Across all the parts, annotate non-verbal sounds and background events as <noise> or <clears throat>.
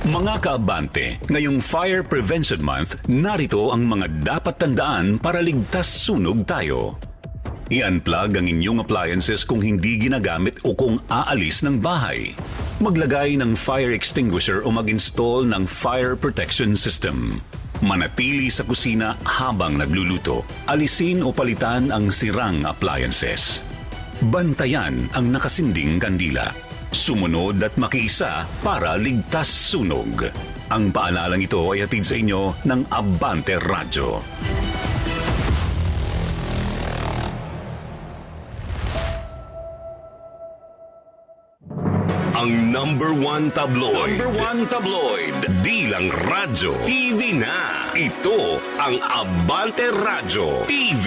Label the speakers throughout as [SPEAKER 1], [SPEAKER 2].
[SPEAKER 1] Mga kaabante, ngayong Fire Prevention Month, narito ang mga dapat tandaan para ligtas sunog tayo. I-unplug ang inyong appliances kung hindi ginagamit o kung aalis ng bahay. Maglagay ng fire extinguisher o mag-install ng fire protection system. Manatili sa kusina habang nagluluto. Alisin o palitan ang sirang appliances. Bantayan ang nakasinding kandila. Sumunod at makiisa para ligtas sunog. Ang paalalang ito ay hatid sa inyo ng Abante Radyo.
[SPEAKER 2] Ang number one tabloid.
[SPEAKER 1] Number one tabloid.
[SPEAKER 2] Di lang radyo. TV na. Ito ang Abante Radyo TV.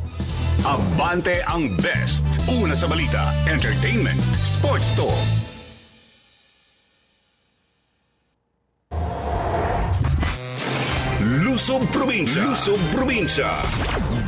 [SPEAKER 1] Abante ang best. Una sa balita, entertainment, sports talk.
[SPEAKER 2] Lusob Probinsya. Lusob Probinsya.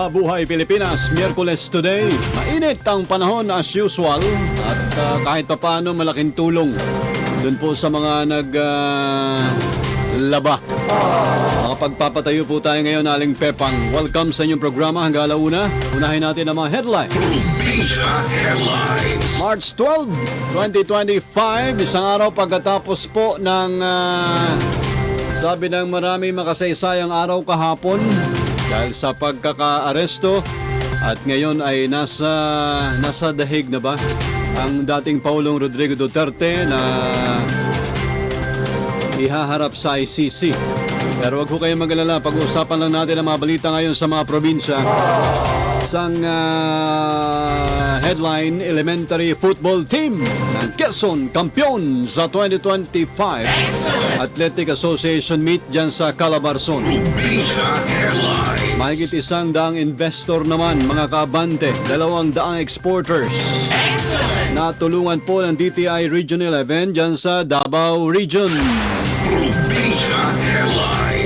[SPEAKER 3] Mabuhay Pilipinas, Miyerkules today. Mainit ang panahon as usual at ah, kahit papaano malaking tulong dun po sa mga nag ah, laba. Makapagpapatayo po tayo ngayon aling Pepang. Welcome sa inyong programa hanggang alauna. Unahin natin ang mga headline.
[SPEAKER 2] Probinsya Headlines.
[SPEAKER 3] March 12, 2025, isang araw pagkatapos po ng ah, sabi ng marami makasaysayang araw kahapon dahil sa pagkakaaresto at ngayon ay nasa nasa dahig na ba ang dating Paulong Rodrigo Duterte na ihaharap sa ICC. Pero wag ho kayong mag-alala, pag-uusapan lang natin ang mga balita ngayon sa mga probinsya. Isang ah, headline, elementary football team ng Quezon, kampiyon sa 2025 Athletic Association meet dyan sa Calabarzon.
[SPEAKER 2] Probinsya Headlines.
[SPEAKER 3] Mahigit isang daang investor naman, mga kabante, dalawang daang exporters. Natulungan po ng DTI Region 11 dyan sa Davao Region.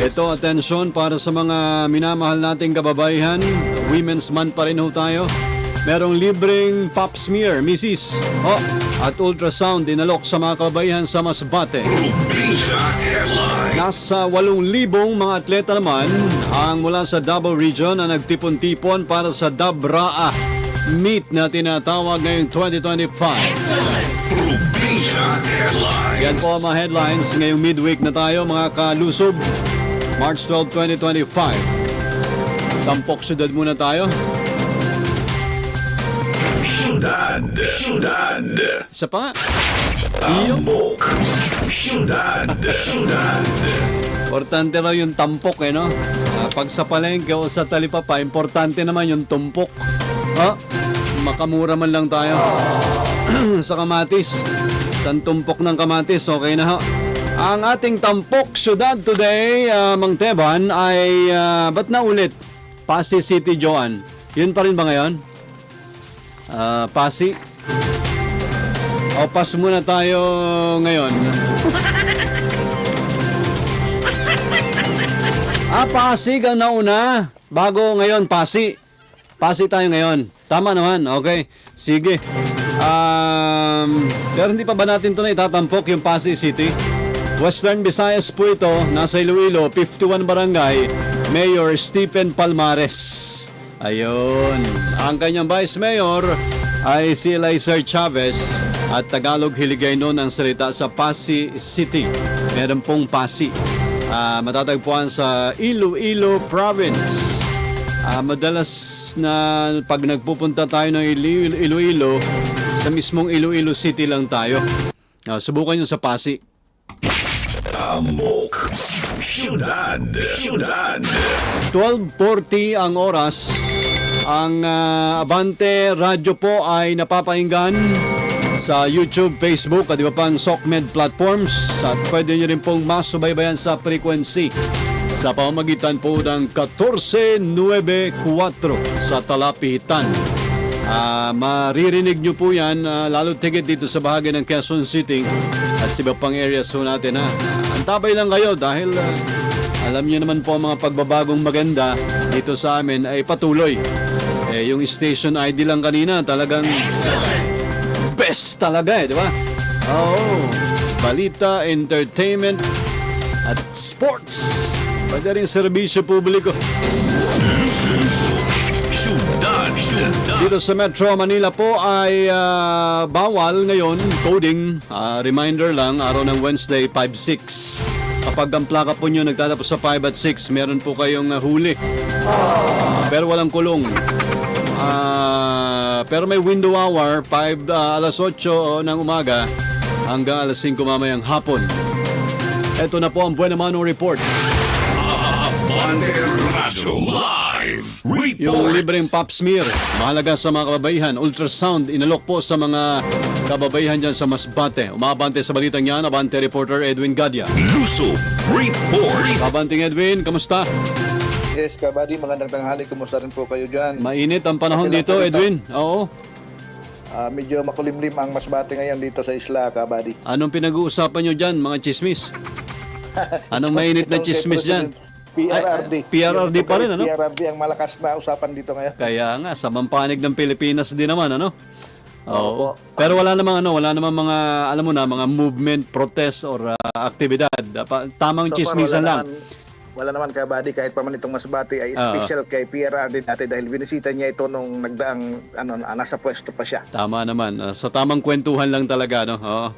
[SPEAKER 3] Ito, atensyon para sa mga minamahal nating kababaihan. Women's Month pa rin ho tayo. Merong libreng pap smear, misis. Oh, at ultrasound dinalok sa mga kababaihan sa Masbate.
[SPEAKER 2] Probinsya Headlines.
[SPEAKER 3] Nasa 8,000 mga atleta naman ang mula sa Davao Region na nagtipon-tipon para sa Dabraa meet na tinatawag ngayong 2025.
[SPEAKER 2] Probinsya Headlines.
[SPEAKER 3] Yan po ang mga headlines ngayong midweek na tayo mga kalusob. March 12, 2025. Tampok syudad muna tayo.
[SPEAKER 2] Syudad. Syudad.
[SPEAKER 3] Isa pa nga.
[SPEAKER 2] Tambok. Syudad.
[SPEAKER 3] Importante raw yung tampok eh no. Ah, pag sa palengke o sa talipapa, importante naman yung tumpok. Ha? Makamura man lang tayo. <clears throat> sa kamatis. Sa tumpok ng kamatis, okay na ho. Ang ating tampok syudad today, uh, Mang Teban, ay uh, ba't na ulit? Pasig City, Joan. Yun pa rin ba ngayon? Ah, Pasig? O pas muna tayo ngayon. ah, Pasig ang nauna. Bago ngayon, Pasig. Pasig tayo ngayon. Tama naman, okay. Sige. Um, pero hindi pa ba natin ito na itatampok yung Pasig City? Western Visayas po ito, nasa Iloilo, 51 Barangay, Mayor Stephen Palmares. Ayun. Ang kanyang Vice Mayor ay si Elizer Chavez at Tagalog Hiligay noon ang salita sa Pasi City. Meron pong Pasi. Ah, matatagpuan sa Iloilo Province. Ah, madalas na pag nagpupunta tayo ng Ilo- Iloilo, sa mismong Iloilo City lang tayo. Ah, subukan nyo sa Pasi.
[SPEAKER 2] Amok. Syudad. Syudad.
[SPEAKER 3] 12.40 ang oras. Ang ah, Abante Radio po ay napapakinggan sa YouTube, Facebook at iba pang SOCMED platforms at pwede nyo rin pong masubaybayan sa frequency sa pamamagitan po ng 1494 sa Talapitan. Ah, maririnig nyo po yan ah, lalo tigit dito sa bahagi ng Quezon City at iba pang areas po natin ha. Antabay lang kayo dahil ah, alam niyo naman po ang mga pagbabagong maganda dito sa amin ay patuloy. Eh, yung station ID lang kanina talagang best talaga eh, di ba? Oo. Balita, entertainment, at sports. Pwede rin serbisyo publiko. Dito sa Metro Manila po ay ah, bawal ngayon coding. Ah, reminder lang, araw ng Wednesday 5-6. Kapag ang plaka po nyo nagtatapos sa 5 at 6, meron po kayong ah, huli. Ah, pero walang kulong. Ah, pero may window hour, 5, ah, alas 8 ng umaga hanggang alas 5 mamayang hapon. Ito na po ang Buena Mano Report.
[SPEAKER 2] Abante Live.
[SPEAKER 3] Yung
[SPEAKER 2] Report.
[SPEAKER 3] libreng pap smear, mahalaga sa mga kababaihan. Ultrasound, inalok po sa mga kababaihan dyan sa Masbate. Umabante sa balitang yan, Abante reporter Edwin Gadia.
[SPEAKER 2] Lusob. Report.
[SPEAKER 3] Kabanting Edwin, kamusta?
[SPEAKER 4] Yes, kabady, magandang tanghali. Kumusta rin po kayo dyan?
[SPEAKER 3] Mainit ang panahon
[SPEAKER 4] lang
[SPEAKER 3] dito. Edwin. Oo.
[SPEAKER 4] Ah, medyo makulimlim ang masbate ngayon dito sa isla, kabady.
[SPEAKER 3] Anong pinag-uusapan nyo dyan, mga chismis? Anong mainit na chismis dyan?
[SPEAKER 4] PRRD.
[SPEAKER 3] Ay, PRRD pa rin, ano?
[SPEAKER 4] PRRD ang malakas na usapan dito ngayon.
[SPEAKER 3] Kaya nga, sa mampanig ng Pilipinas din naman, ano?
[SPEAKER 4] Opo.
[SPEAKER 3] Pero wala namang ano, wala namang mga alam mo na mga movement, protest or uh, aktibidad. Dapat- Tamang
[SPEAKER 4] So
[SPEAKER 3] chismisan lang.
[SPEAKER 4] Naman, wala naman kabady kahit pa man itong masbate ay
[SPEAKER 3] Oo.
[SPEAKER 4] special kay PRRD natin dahil binisita niya ito nung nagdaang ano, ah, nasa pwesto pa siya.
[SPEAKER 3] Tama naman. Uh, sa tamang kwentuhan lang talaga, no? Oo.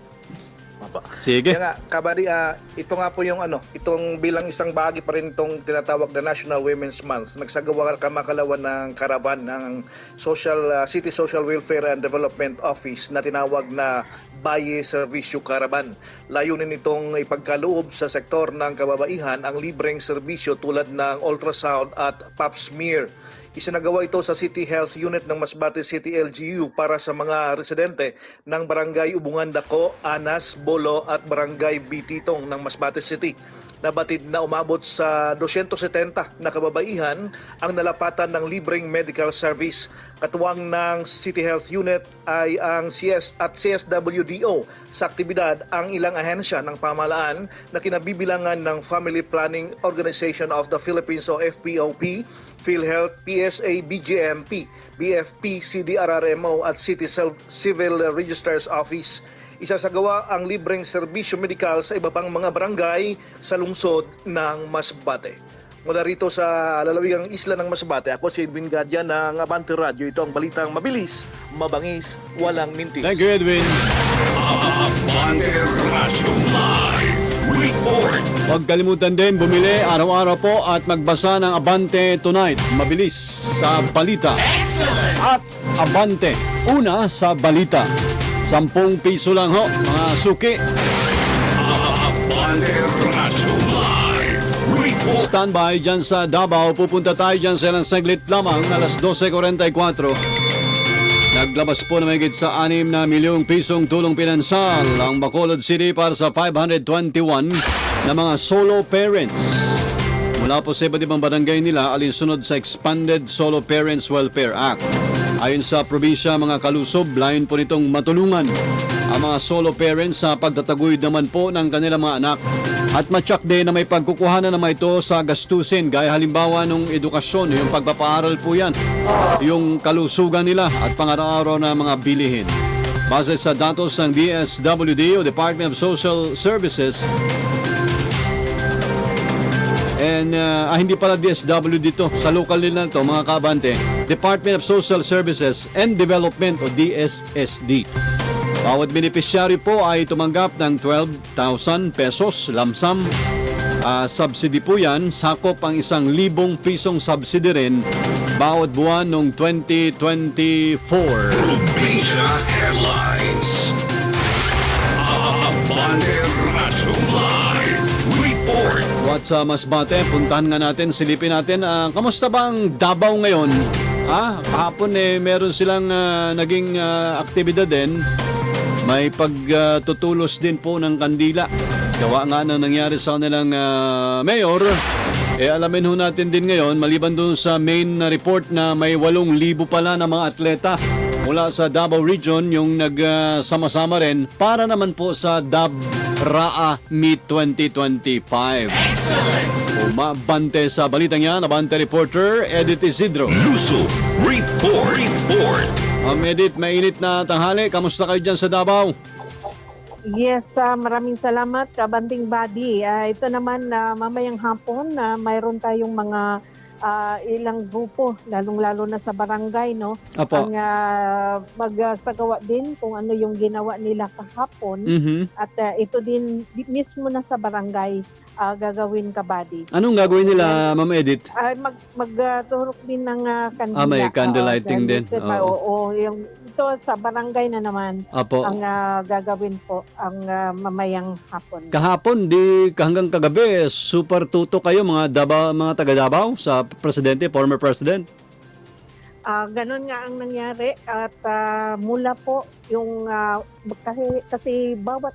[SPEAKER 4] Opo.
[SPEAKER 3] Sige.
[SPEAKER 4] Kaya nga, kabady, ah, ito nga po yung ano, itong bilang isang bahagi pa rin itong tinatawag na National Women's Month. Nagsagawa kamakalawan ng karaban ng Social ah, City Social Welfare and Development Office na tinawag na Baye Servisyo Karaban. Layunin nitong ipagkaloob sa sektor ng kababaihan ang libreng serbisyo tulad ng ultrasound at pap smear. Isinagawa ito sa City Health Unit ng Masbate City LGU para sa mga residente ng Barangay Ubungan Dako, Anas, Bolo at Barangay Bititong ng Masbate City. Nabatid na umabot sa 270 na kababaihan ang nalapatan ng libreng medical service. Katuwang ng City Health Unit ay ang CS at CSWDO sa aktibidad ang ilang ahensya ng pamahalaan na kinabibilangan ng Family Planning Organization of the Philippines o FPOP, PhilHealth, PSA, BGMP, BFP, CDRRMO at City Civil Registrar's Office. Isasagawa ang libreng serbisyo medikal sa iba pang mga barangay sa lungsod ng Masbate. Mula rito sa lalawigang isla ng Masbate, ako si Edwin Gadya ng Abante Radio. Ito ang balitang mabilis, mabangis, walang mintis.
[SPEAKER 3] Thank you, Edwin.
[SPEAKER 2] Abante Radio Live. Report.
[SPEAKER 3] Huwag kalimutan din bumili araw-araw po at magbasa ng Abante Tonight. Mabilis sa balita. At Abante, una sa balita. Sampung piso lang ho, mga suki.
[SPEAKER 2] Abante Radio Live. Report.
[SPEAKER 3] Standby dyan sa Davao. Pupunta tayo dyan sa ilang saglit lamang, alas 12.44. Naglabas po na mahigit sa 6 na milyong pisong tulong pinansal ang Bacolod City para sa 521 na mga solo parents. Mula po sa iba't ibang barangay nila alinsunod sa Expanded Solo Parents Welfare Act. Ayon sa probinsya mga kalusob, layon po nitong matulungan ang mga solo parents sa pagtataguyod naman po ng kanilang mga anak. At matyak din na may pagkukuhanan naman ito sa gastusin gaya halimbawa ng edukasyon, yung pagpapaaral po yan, yung kalusugan nila at pangaraw-araw na mga bilihin. Base sa datos ng DSWD o Department of Social Services, And uh, ah, hindi pala DSW dito. Sa local nila to mga kabante. Department of Social Services and Development o DSSD. Bawat beneficiary po ay tumanggap ng 12,000 pesos lamsam. Ah, subsidy po yan. Sakop ang isang libong pisong subsidy rin bawat buwan noong 2024. What's uh, Masbate? Puntahan nga natin, silipin natin. ah, kamusta ba ang Davao ngayon? Ah, kahapon eh, meron silang ah, naging ah, aktibidad din. May pagtutulos din po ng kandila. Gawa nga na nangyari sa kanilang ah, mayor. Eh alamin ho natin din ngayon, maliban doon sa main na report na may 8,000 pala na mga atleta mula sa Davao Region yung nagsama-sama rin para naman po sa Dab Raa Meet 2025. Excellent! Umabante sa balitang yan, abante reporter Edith Isidro.
[SPEAKER 2] Luso Report. Report.
[SPEAKER 3] Ma'am Edith, mainit na tanghali. Kamusta kayo dyan sa Davao?
[SPEAKER 5] Yes, ah, maraming salamat, Kabanding Body. Ah, ito naman na mamayang hapon na mayroon tayong mga ah, ilang grupo, lalong-lalo na sa barangay, no?
[SPEAKER 3] Apo.
[SPEAKER 5] Ang ah, magsagawa din kung ano yung ginawa nila kahapon.
[SPEAKER 3] Mhm.
[SPEAKER 5] At ah, ito din di- mismo na sa barangay ah, gagawin ka, Body.
[SPEAKER 3] Anong gagawin nila, Ma'am Edith?
[SPEAKER 5] Ay mag magturok din ng ah, kandila.
[SPEAKER 3] Ah, may
[SPEAKER 5] Oo,
[SPEAKER 3] candlelighting din. Oo.
[SPEAKER 5] Oo, yung ito sa barangay na naman
[SPEAKER 3] Apo.
[SPEAKER 5] ang ah, gagawin po ang ah, mamayang hapon.
[SPEAKER 3] Kahapon, di hanggang kagabi, super tuto kayo mga Davao, mga taga Davao sa presidente, former president.
[SPEAKER 5] Ah, ganun nga ang nangyari at ah, mula po yung ah, kasi kasi bawat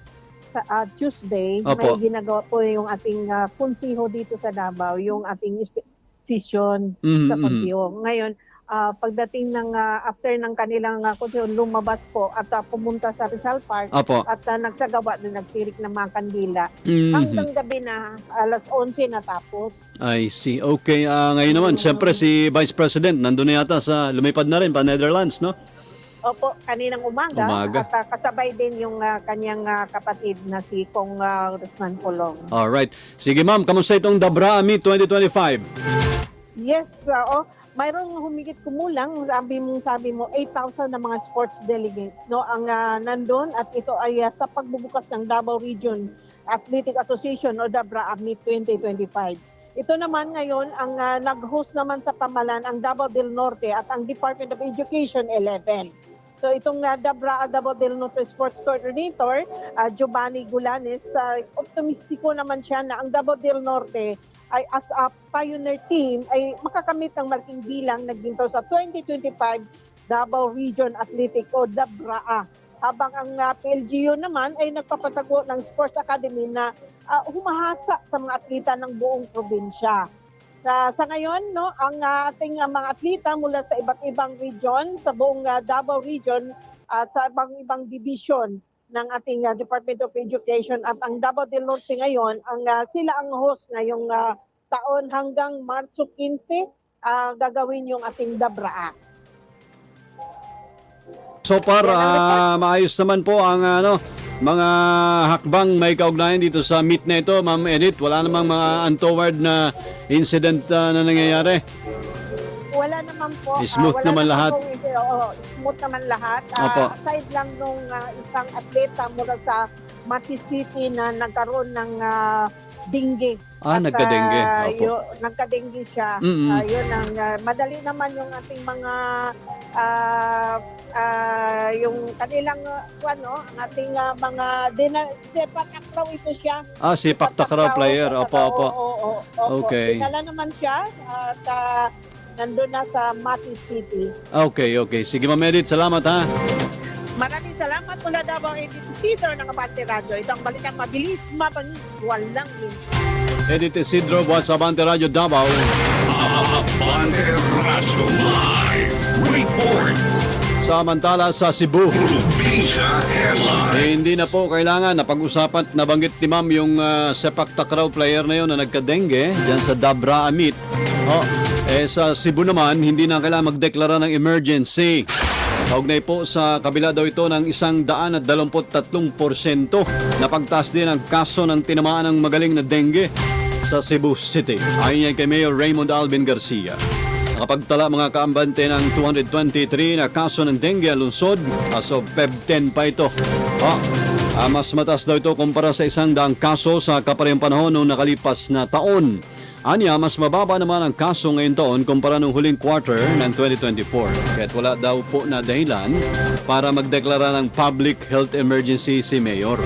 [SPEAKER 5] sa ah, Tuesday
[SPEAKER 3] Opo.
[SPEAKER 5] may ginagawa po yung ating ah, konsiho dito sa Davao, yung ating session
[SPEAKER 3] Mhm,
[SPEAKER 5] sa
[SPEAKER 3] mhm.
[SPEAKER 5] konsiho. Ngayon, ah, pagdating ng ah, after ng kanilang uh, konsiho lumabas po at ah, pumunta sa Rizal Park
[SPEAKER 3] Apo.
[SPEAKER 5] at ah, nagsagawa din nagtirik ng mga kandila
[SPEAKER 3] Mhm.
[SPEAKER 5] hanggang gabi na alas 11 natapos.
[SPEAKER 3] I see. Okay, ah, ngayon naman, siyempre si Vice President, nandun na yata sa, lumipad na rin pa Netherlands, no?
[SPEAKER 5] Opo, kaninang umaga,
[SPEAKER 3] Umaga.
[SPEAKER 5] at ah, kasabay din yung ah, kanyang ah, kapatid na si Kong uh, Rusman Pulong.
[SPEAKER 3] Alright. Sige ma'am, kamusta itong Dabra Meet 2025?
[SPEAKER 5] Yes, ah, oh, mayroong humigit kumulang, sabi mo, sabi mo 8,000 na mga sports delegates no ang ah, nandun at ito ay ah, sa pagbubukas ng Davao Region Athletic Association o DABRA Meet 2025. Ito naman ngayon ang ah, nag-host naman sa pamalan ang Davao del Norte at ang Department of Education 11. So itong uh, Dabra Davao del Norte Sports Coordinator, ah, Giovanni Gulanes, uh, optimistiko naman siya na ang Davao del Norte ay as a pioneer team ay makakamit ng malaking bilang nagginto sa 2025 Davao Region Athletic o DABRA. Habang ang uh, PLGU naman ay nagpapatago ng Sports Academy na ah, humahasa sa mga atleta ng buong probinsya. Sa, sa ngayon, no, ang ah, ating ah, mga atleta mula sa iba't ibang region, sa buong ah, Davao region, at sa ibang ibang division ng ating ah, Department of Education at ang Davao del Norte ngayon, ang ah, sila ang host ngayong ah, taon hanggang Marso 15 ah, gagawin yung ating Dabraa.
[SPEAKER 3] So far, ah, maayos naman po ang ano, mga hakbang may kaugnayan dito sa meet na ito, Ma'am Edith. Wala namang mga untoward na incident ah, na nangyayari.
[SPEAKER 5] Wala naman po. ah,
[SPEAKER 3] Smooth
[SPEAKER 5] wala
[SPEAKER 3] naman lahat.
[SPEAKER 5] pong- oo, smooth naman lahat. Ah,
[SPEAKER 3] Opo.
[SPEAKER 5] aside lang nung ah, isang atleta mula sa Mati City na nagkaroon ng ah, dengue.
[SPEAKER 3] Ah,
[SPEAKER 5] At,
[SPEAKER 3] nagka-dengue.
[SPEAKER 5] ah,
[SPEAKER 3] Opo.
[SPEAKER 5] yun- nagka-dengue siya.
[SPEAKER 3] Mm-mm.
[SPEAKER 5] Ah, yun ang ah, madali naman yung ating mga ah, ah, yung kanilang ah, ano, ang ating ah, mga dina, sepak takraw ito siya.
[SPEAKER 3] Ah, si Paktakraw player. Opo, opo.
[SPEAKER 5] Oo, oo, opo.
[SPEAKER 3] Okay.
[SPEAKER 5] Dinala naman siya at ah, nandun na sa Mati City.
[SPEAKER 3] Okay, okay. Sige, Ma'am Edith, salamat ha.
[SPEAKER 5] Maraming salamat mula Davao Edith Caesar ng Abante Radio. Ito ang balitang mabilis, mabangis, walang minti.
[SPEAKER 3] Edith Isidro, buhat sa Abante Radio Davao.
[SPEAKER 2] Abante Radyo Live Report.
[SPEAKER 3] Samantala sa Cebu. Eh, hindi na po kailangan na pag-usapan na banggit ni ma'am yung ah, sepak takraw player na yun na nagka-dengue dyan sa Dabra Amit. Oh, eh sa Cebu naman, hindi na kailangan magdeklara ng emergency. Kaugnay po sa kabila daw ito ng isang daan at dalamput tatlong porsyento na pagtaas din ang kaso ng tinamaan ng magaling na dengue sa Cebu City. Ayon yan kay Mayor Raymond Alvin Garcia. Nakapagtala mga kaambante ng 223 na kaso ng dengue lungsod as of Feb 10 pa ito. Ah, ah, mas mataas daw ito kumpara sa isang daang kaso sa kaparehong panahon noong nakalipas na taon. Anya, mas mababa naman ang kaso ngayon taon kumpara noong huling quarter ng 2024. Kaya't wala daw po na dahilan para magdeklara ng public health emergency si Mayor.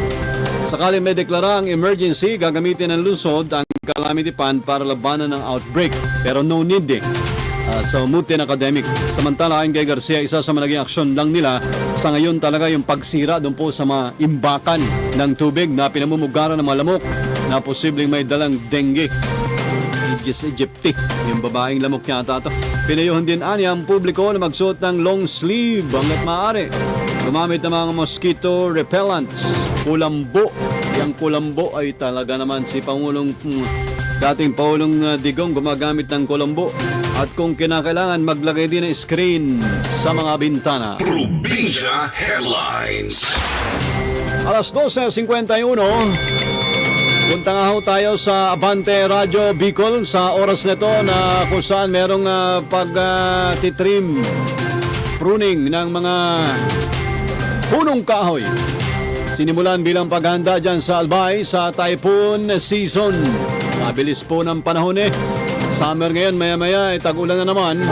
[SPEAKER 3] Sakali may deklara ang emergency, gagamitin ng lungsod ang calamity fund para labanan ng outbreak. Pero no need eh uh, sa Mutin Academic. Samantala, ayon kay Garcia, isa sa mga naging aksyon lang nila sa ngayon talaga yung pagsira doon po sa mga imbakan ng tubig na pinamumugaran ng mga lamok na posibleng may dalang dengue. Aegis aegypti, yung babaeng lamok yata to. Pinayuhan din ani ang publiko na magsuot ng long sleeve hanggat maaari. Gumamit ng mga mosquito repellents, kulambo. Yung kulambo ay talaga naman si Pangulong mm, dating Pangulong uh, Digong gumagamit ng kulambo. At kung kinakailangan maglagay din ng screen sa mga bintana.
[SPEAKER 2] Probinsya Headlines.
[SPEAKER 3] Alas 12.51, punta nga ho tayo sa Abante Radio Bicol sa oras nito na kung saan merong uh, pag-titrim, pruning ng mga punong kahoy. Sinimulan bilang paghanda dyan sa Albay sa typhoon season. Mabilis po ng panahon eh. Summer ngayon, maya-maya, eh, tag-ulan na naman.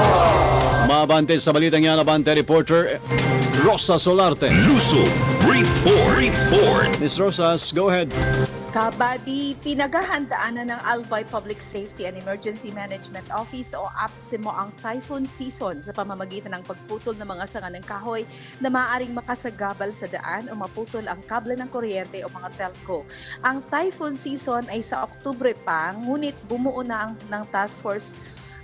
[SPEAKER 3] Mabante sa balitang yan, Abante reporter Rosa Solarte.
[SPEAKER 2] Luso Report. Report.
[SPEAKER 3] Miss Rosas, go ahead.
[SPEAKER 6] Kabady, pinaghahandaan na ng Albay Public Safety and Emergency Management Office o APSIMO ang typhoon season sa pamamagitan ng pagputol ng mga sanga ng kahoy na maaaring makasagabal sa daan o maputol ang kable ng kuryente o mga telco. Ang typhoon season ay sa Oktubre pa, ngunit bumuo na ang ng task force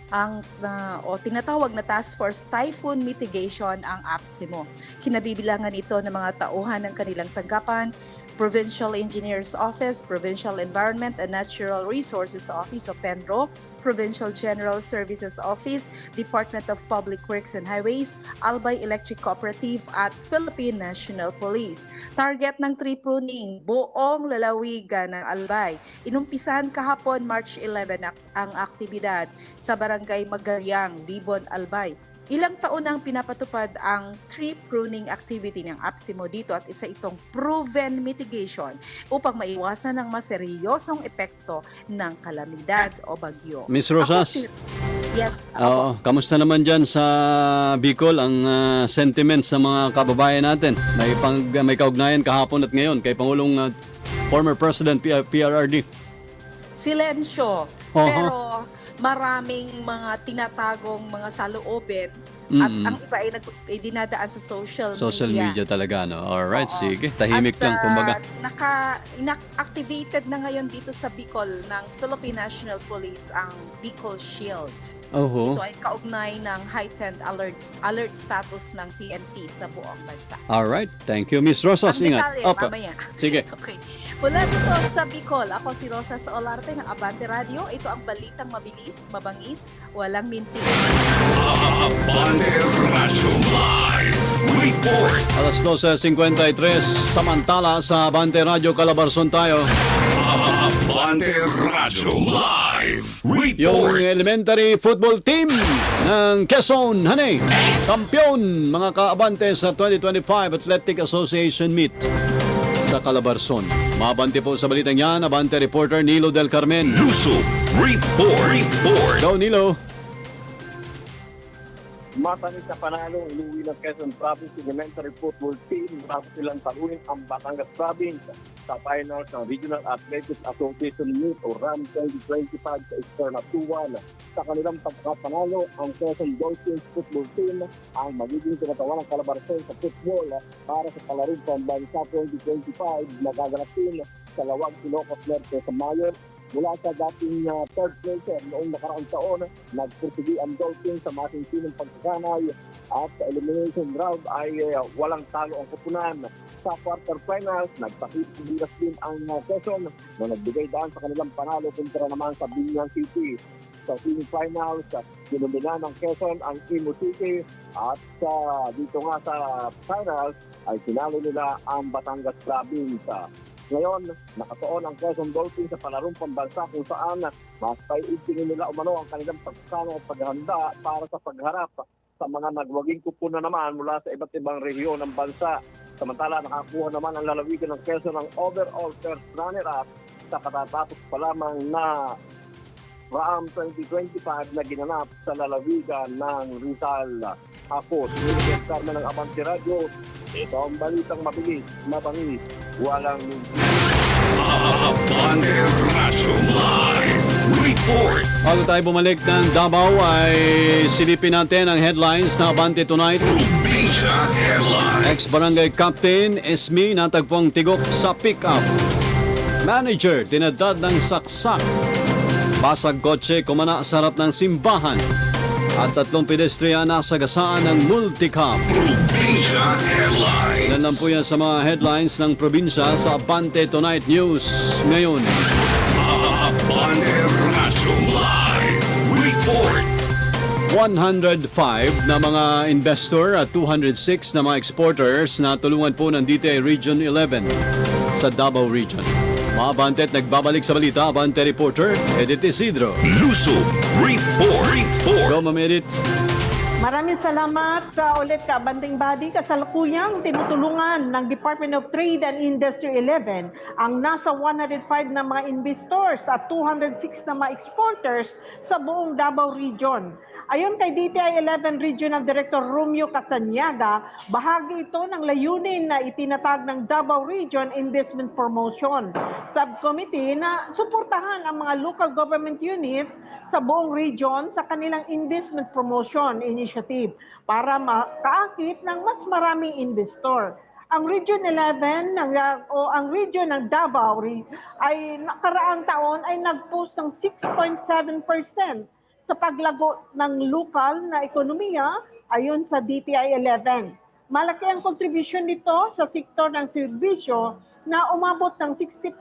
[SPEAKER 6] ang na o tinatawag na Task Force Typhoon Mitigation ang APSIMO. Kinabibilangan ito ng mga tauhan ng kanilang tanggapan, Provincial Engineers Office, Provincial Environment and Natural Resources Office o PENRO, Provincial General Services Office, Department of Public Works and Highways, Albay Electric Cooperative at Philippine National Police. Target ng tree pruning, buong lalawigan ng Albay. Inumpisan kahapon March 11 ak- ang aktibidad sa Barangay Magalyang, Libon, Albay. Ilang taon nang pinapatupad ang tree pruning activity ng APSIMO dito at isa itong proven mitigation upang maiwasan ang maseryosong epekto ng kalamidad o bagyo.
[SPEAKER 3] Miss
[SPEAKER 6] Ako
[SPEAKER 3] Rosas?
[SPEAKER 6] Yes.
[SPEAKER 3] Oo, kamusta naman dyan sa Bicol ang ah, sentiments ng mga kababayan natin? May, pang, may kaugnayan kahapon at ngayon kay Pangulong ah, former President P- PRRD.
[SPEAKER 6] Silensyo.
[SPEAKER 3] Oho.
[SPEAKER 6] Pero maraming mga tinatagong mga saloobin at
[SPEAKER 3] Mm-mm.
[SPEAKER 6] ang iba ay, nag, ay dinadaan sa social,
[SPEAKER 3] Social media talaga, no? Alright,
[SPEAKER 6] Oo.
[SPEAKER 3] sige. Tahimik
[SPEAKER 6] At,
[SPEAKER 3] lang,
[SPEAKER 6] ah,
[SPEAKER 3] kumbaga.
[SPEAKER 6] naka, ina-activated na ngayon dito sa Bicol ng Philippine National Police ang Bicol Shield.
[SPEAKER 3] Oho.
[SPEAKER 6] Ito ay kaugnay ng heightened alert alert status ng PNP sa buong bansa.
[SPEAKER 3] Alright, thank you, Miss Rosas.
[SPEAKER 6] Ang
[SPEAKER 3] Ingat.
[SPEAKER 6] detalye,
[SPEAKER 3] Opo.
[SPEAKER 6] mamaya. <laughs>
[SPEAKER 3] Sige.
[SPEAKER 6] Okay. Mula dito sa Bicol, ako si Rosa Olarte ng Abante Radio. Ito ang balitang mabilis, mabangis, walang minti.
[SPEAKER 2] Abante Radyo Live Report.
[SPEAKER 3] Alas 12.53, samantala sa Abante Radio Calabarzon tayo.
[SPEAKER 2] Abante Radyo Live
[SPEAKER 3] Yung
[SPEAKER 2] Report.
[SPEAKER 3] elementary football team ng Quezon, Hanay, kampiyon mga kaabante sa 2025 Athletic Association Meet sa Calabarzon. Mabante po sa balitang yan, Abante reporter Nilo Del Carmen.
[SPEAKER 2] Luso Report. Report.
[SPEAKER 3] Go Nilo!
[SPEAKER 7] Matamis na panalo, inuwi ng Quezon Province Elementary Football Team bago silang talunin ang Batangas Province sa finals ng Regional Athletics Association Meet o RAM 2025 sa Estrella 2-1. Sa kanilang pagkapanalo, ang Quezon Dolphins football team ang magiging tinatawag ng kalabarson sa football para sa palarong pambansa 2025 na gaganapin sa Lawag Ilocos Norte sa Mayo mula sa dating uh, third placer noong nakaraang taon, nagpursigi ang Dolphins sa masinsinong pagkakanay at sa elimination round ay uh, walang talo ang kupunan. Sa quarterfinals, nagpakipigilas din ang uh, Quezon na nagbigay daan sa kanilang panalo kontra naman sa Binyan City. Sa semifinals, uh, dinumina ng Quezon ang Imo City at sa dito nga sa finals ay sinalo nila ang Batangas Province. Ngayon, nakatuon ang Quezon Dolphins sa palarong pambansa kung saan mas paiigtingin nila umano ang kanilang pagsasama at paghahanda para sa pagharap sa mga nagwaging kupunan naman mula sa iba't ibang rehiyon ng bansa. Samantala, nakakuha naman ang lalawigan ng Quezon ng overall first runner-up sa katatapos pa lamang na Ram 2025 na ginanap sa lalawigan ng Rizal. Ako, si Carmen ng Abante Radio. Ito ang balitang mabilis, mabangis, walang
[SPEAKER 2] Abante Radyo Live Report.
[SPEAKER 3] Bago tayo bumalik ng Davao ay silipin natin ang headlines na Abante Tonight. Ex-barangay captain Esme natagpong tigok sa pick-up. Manager dinadad ng saksak. Basag kotse kumana sa harap ng simbahan. At tatlong pedestrian nasagasaan ng multicam.
[SPEAKER 2] Probinsya Headline.
[SPEAKER 3] Yan lang po yan sa mga headlines ng probinsya sa Abante Tonight News ngayon.
[SPEAKER 2] Abante Radyo Live Report.
[SPEAKER 3] 105 na mga investor at 206 na mga exporters na tulungan po ng DTI Region 11 sa Davao Region. Mga Abantet nagbabalik sa balita, Abante Reporter, Edith Isidro.
[SPEAKER 2] Luso Report. Report.
[SPEAKER 3] Go, Ma'am Edith.
[SPEAKER 5] Maraming salamat sa ulit ka, Banding Body, kasalukuyang tinutulungan ng Department of Trade and Industry 11 ang nasa 105 na mga investors at 206 na mga exporters sa buong Davao Region. Ayon kay DTI 11 Regional Director Romeo Casanyaga, bahagi ito ng layunin na itinatag ng Davao Region Investment Promotion Subcommittee na suportahan ang mga local government units sa buong region sa kanilang investment promotion initiative para makaakit ng mas maraming investor. Ang Region 11 ng, uh, o ang region ng Davao ay nakaraang taon ay nag-post ng 6.7% sa paglago ng lokal na ekonomiya ayon sa DTI 11. Malaki ang contribution nito sa sektor ng serbisyo na umabot ng 60%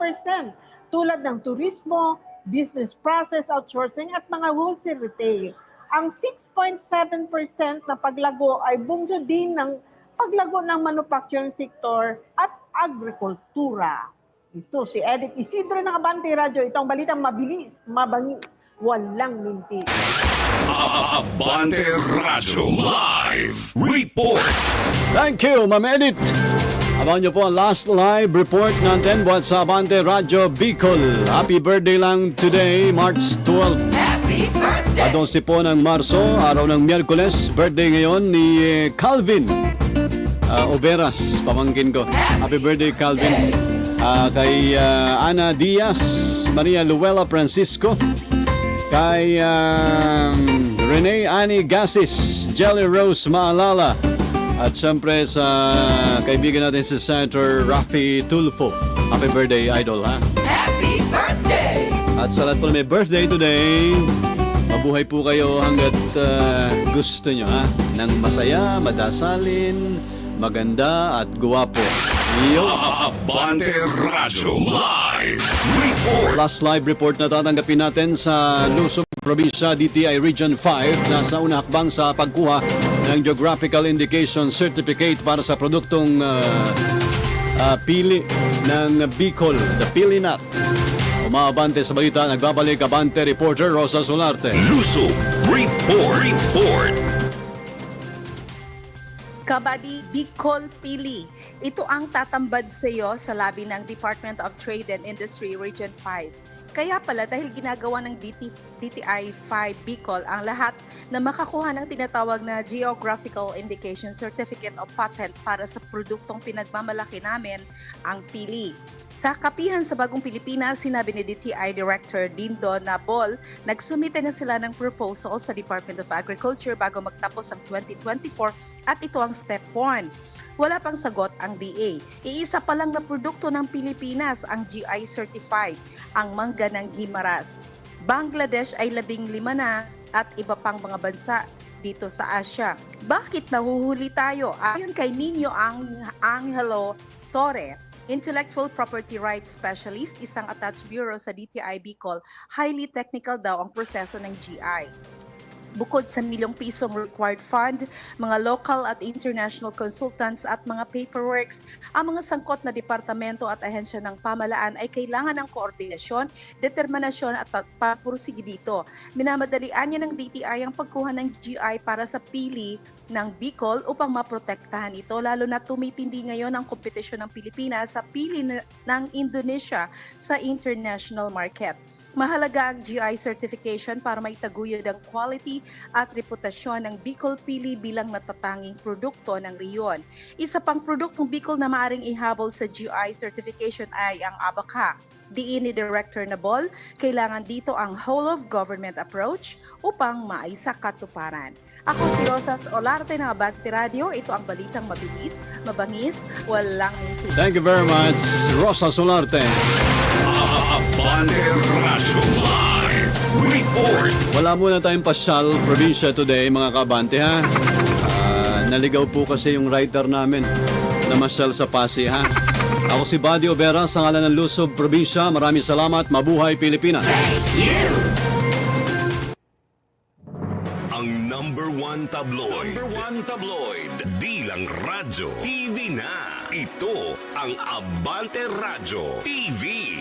[SPEAKER 5] tulad ng turismo, business process outsourcing at mga wholesale retail. Ang 6.7% na paglago ay bungso din ng paglago ng manufacturing sector at agrikultura. Ito si Edith Isidro ng Abante Radio. Ito ang balitang mabilis, mabangi, walang minti.
[SPEAKER 2] Abante Radyo Live Report.
[SPEAKER 3] Thank you, Ma'am Edith. Abangan niyo po ang last live report natin buhat sa Abante Radio Bicol. Happy birthday lang today, March 12. Happy birthday! 12 po ng Marso, araw ng Miyerkules. Birthday ngayon ni eh, Calvin uh, Oberas, pamangkin ko. Happy birthday, Calvin. Ah, kay ah, Ana Diaz, Maria Luella Francisco, kay um, Rene Ani Gasis, Jelly Rose Maalala, at siyempre sa kaibigan natin si Senator Rafi Tulfo. Happy birthday, Idol, ha? Happy birthday! At sa lahat po may birthday today, mabuhay po kayo hanggat ah, gusto nyo, ha? Nang masaya, madasalin, maganda at guwapo.
[SPEAKER 2] Abante Radyo Live Report.
[SPEAKER 3] Last live report na tatanggapin natin sa Luzon Probinsya DTI Region 5 na sa una hakbang sa pagkuha ng Geographical Indication Certificate para sa produktong ah, ah, pili ng Bicol, the Pili Nut. Umabante sa balita, nagbabalik Abante reporter Rosa Solarte.
[SPEAKER 2] Luso Report. Report.
[SPEAKER 6] Kabady Bicol Pili. Ito ang tatambad sa iyo sa labi ng Department of Trade and Industry Region 5. Kaya pala dahil ginagawa ng DT, DTI-5 Bicol ang lahat na makakuha ng tinatawag na Geographical Indication Certificate of Patent para sa produktong pinagmamalaki namin, ang pili. Sa kapihan sa Bagong Pilipinas, sinabi ni DTI Director Dindo Nabol, nagsumite na sila ng proposal sa Department of Agriculture bago magtapos ang 2024 at ito ang step 1. Wala pang sagot ang DA. Iisa pa lang na produkto ng Pilipinas ang GI certified, ang mangga ng Gimaras. Bangladesh ay labing lima na at iba pang mga bansa dito sa Asia. Bakit nahuhuli tayo? Ayon kay Nino Ang Angelo Torre, Intellectual Property Rights Specialist, isang attached bureau sa DTI Bicol, highly technical daw ang proseso ng GI. Bukod sa milyong pisong required fund, mga local at international consultants at mga paperworks, ang mga sangkot na departamento at ahensya ng pamalaan ay kailangan ng koordinasyon, determinasyon at papursige dito. Minamadalian niya ng DTI ang pagkuha ng GI para sa pili ng Bicol upang maprotektahan ito lalo na tumitindi ngayon ang kompetisyon ng Pilipinas sa pili ng Indonesia sa international market. Mahalaga ang GI certification para maitaguyod ang quality at reputasyon ng Bicol Pili bilang natatanging produkto ng riyon. Isa pang produktong Bicol na maaring ihabol sa GI certification ay ang abaka. Diin ni Director Nabol, kailangan dito ang whole of government approach upang maisa katuparan. Ako si Rosas Olarte ng Abante Radio. Ito ang balitang mabilis, mabangis, walang mintis.
[SPEAKER 3] Thank you very much, Rosa Solarte. Wala muna tayong pasyal probinsya today mga kabante ha. Ah, naligaw po kasi yung writer namin na masyal sa Pasi ha. Ako si Buddy Obera sa ngalan ng Lusob Probinsya. Maraming salamat. Mabuhay Pilipinas.
[SPEAKER 2] Ang number one tabloid. Number one tabloid. Di lang radyo. TV na. Ito ang Abante Radio TV.